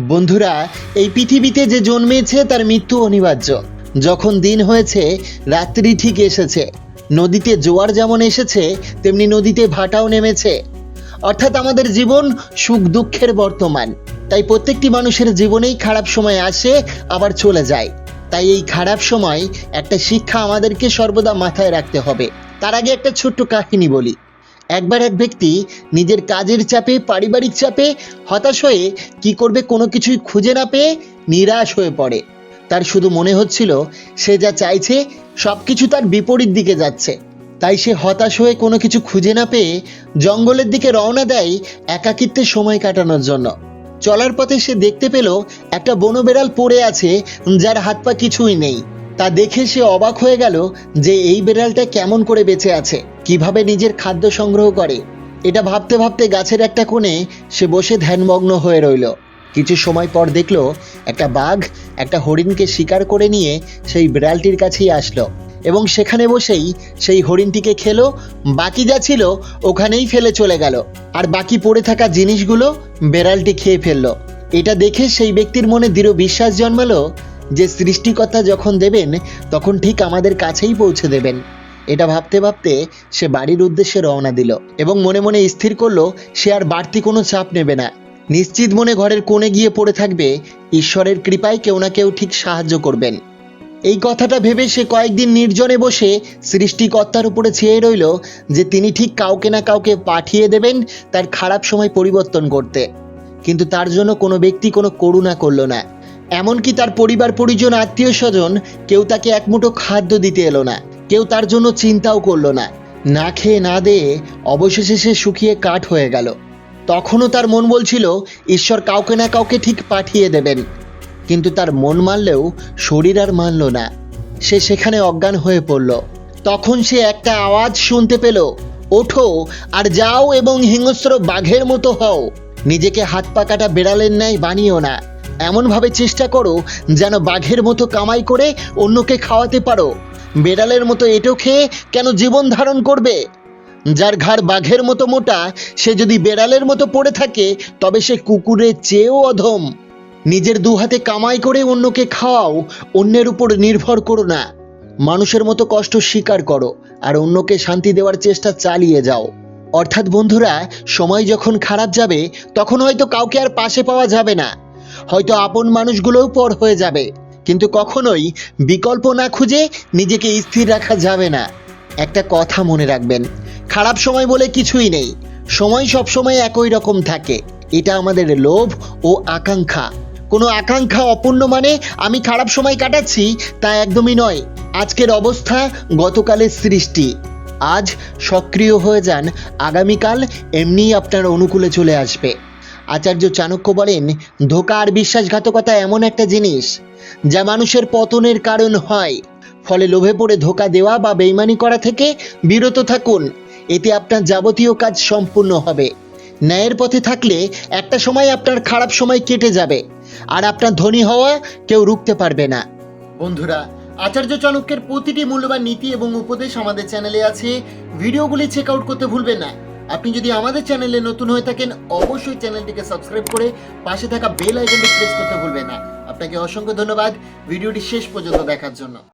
বন্ধুরা, এই পৃথিবীতে যে জন্মেছে তার মৃত্যু অনিবার্য। যখন দিন হয়েছে, রাত্রি ঠিক এসেছে। নদীতে জোয়ার যেমন এসেছে, তেমনি নদীতে ভাটাও নেমেছে। অর্থাৎ আমাদের জীবন সুখ দুঃখের বর্তমান। তাই প্রত্যেকটি মানুষের জীবনেই খারাপ সময় আসে, আবার চলে যায়। তাই এই খারাপ সময় একটা শিক্ষা আমাদেরকে সর্বদা মাথায় রাখতে হবে। তার আগে একটা ছোট্ট কাহিনী বলি। একবার এক ব্যক্তি নিজের কাজের চাপে, পারিবারিক চাপে হতাশ হয়ে কি করবে কোনো কিছুই খুঁজে না পেয়ে নিরাশ হয়ে পড়ে। তার শুধু মনে হচ্ছিল, সে যা চাইছে সব কিছু তার বিপরীত দিকে যাচ্ছে। তাই সে হতাশ হয়ে কোনো কিছু খুঁজে না পেয়ে জঙ্গলের দিকে রওনা দেয় একাকিত্বে সময় কাটানোর জন্য। চলার পথে সে দেখতে পেল একটা বনবেড়াল পড়ে আছে, যার হাত পা কিছুই নেই। তা দেখে সে অবাক হয়ে গেল যে এই বেড়ালটা কেমন করে বেঁচে আছে, কীভাবে নিজের খাদ্য সংগ্রহ করে। এটা ভাবতে ভাবতে গাছের একটা কোণে সে বসে ধ্যানমগ্ন হয়ে রইল। কিছু সময় পর দেখল একটা বাঘ একটা হরিণকে শিকার করে নিয়ে সেই বিড়ালটির কাছেই আসলো এবং সেখানে বসেই সেই হরিণটিকে খেলো, বাকি যা ছিল ওখানেই ফেলে চলে গেল। আর বাকি পড়ে থাকা জিনিসগুলো বেড়ালটি খেয়ে ফেলল। এটা দেখে সেই ব্যক্তির মনে দৃঢ় বিশ্বাস জন্মালো যে সৃষ্টিকর্তা যখন দেবেন, তখন ঠিক আমাদের কাছেই পৌঁছে দেবেন। এটা ভাবতে ভাবতে সে বাড়ির উদ্দেশ্যে রওনা দিল এবং মনে মনে স্থির করল, সে আর বাড়তি কোনো চাপ নেবে না। নিশ্চিত মনে ঘরের কোণে গিয়ে পড়ে থাকবে, ঈশ্বরের কৃপায় কেউ না কেউ ঠিক সাহায্য করবেন। এই কথাটা ভেবে সে কয়েকদিন নির্জনে বসে সৃষ্টিকর্তার উপরে চেয়ে রইল যে তিনি ঠিক কাউকে না কাউকে পাঠিয়ে দেবেন তার খারাপ সময় পরিবর্তন করতে। কিন্তু তার জন্য কোনো ব্যক্তি কোনো করুণা করল না। এমনকি তার পরিবার, পরিজন, আত্মীয় স্বজন কেউ তাকে এক মুঠো খাদ্য দিতে এলো না। কেউ তার জন্য চিন্তাও করল না। না খেয়ে না দেয়ে অবশেষে সে শুকিয়ে কাঠ হয়ে গেল। তখনও তার মন বলছিল, ঈশ্বর কাউকে না কাউকে ঠিক পাঠিয়ে দেবেন। কিন্তু তার মন মানলেও শরীর আর মানল না। সে সেখানে অজ্ঞান হয়ে পড়ল। তখন সে একটা আওয়াজ শুনতে পেল, ওঠো আর যাও এবং হিংস্র বাঘের মতো হও। নিজেকে হাত পা কাটা বেড়ালের ন্যায় বানিও না। এমনভাবে চেষ্টা করো যেন বাঘের মতো কামাই করে অন্যকে খাওয়াতে পারো। বেড়ালের মতো এটো খেয়ে কেন জীবন ধারণ করবে? যার ঘাড় বাঘের মতো মোটা, সে যদি বেড়ালের মতো পড়ে থাকে, তবে সে কুকুরের চেয়েও অধম। নিজের দু হাতে কামাই করে অন্যকে খাওয়াও অন্যের উপর নির্ভর করো না। মানুষের মতো কষ্ট স্বীকার করো আর অন্যকে শান্তি দেওয়ার চেষ্টা চালিয়ে যাও। অর্থাৎ বন্ধুরা, সময় যখন খারাপ যাবে, তখন হয়তো কাউকে আর পাশে পাওয়া যাবে না। হয়তো আপন মানুষগুলোও পর হয়ে যাবে। কিন্তু কখনোই বিকল্প না খুঁজে নিজেকে স্থির রাখা যাবে না। একটা কথা মনে রাখবেন, খারাপ সময় বলে কিছুই নেই। সময় সবসময় একই রকম থাকে। এটা আমাদের লোভ ও আকাঙ্ক্ষা। কোনো আকাঙ্ক্ষা অপূর্ণ মানে আমি খারাপ সময় কাটাচ্ছি, তা একদমই নয়। আজকের অবস্থা গতকালের সৃষ্টি। আজ সক্রিয় হয়ে যান, আগামীকাল এমনিই আপনার অনুকূলে চলে আসবে। আচার্য চাণক্য বলেন, ধোকা আর বিশ্বাসঘাতকতা এমন একটা জিনিস যা মানুষের পতনের কারণ হয়। ফলে লোভে পড়ে ধোকা দেওয়া বা বেইমানি করা থেকে বিরত থাকুন। এতে আপনার যাবতীয় কাজ সম্পূর্ণ হবে। ন্যায়ের পথে থাকলে একটা সময় আপনার খারাপ সময় কেটে যাবে, আর আপনার ধনী হওয়া কেউ রুখতে পারবে না। বন্ধুরা, আচার্য চাণক্যের প্রতিটি মূল্যবান নীতি এবং উপদেশ আমাদের চ্যানেলে আছে। ভিডিওগুলি চেক আউট করতে ভুলবেন না। আপনি যদি আমাদের চ্যানেলে নতুন হয়ে থাকেন, অবশ্যই চ্যানেলটিকে সাবস্ক্রাইব করে পাশে থাকা বেল আইকনটি প্রেস করতে ভুলবেন না। আপনাকে অসংখ্য ধন্যবাদ। ভিডিওটি শেষ পর্যন্ত দেখার জন্য।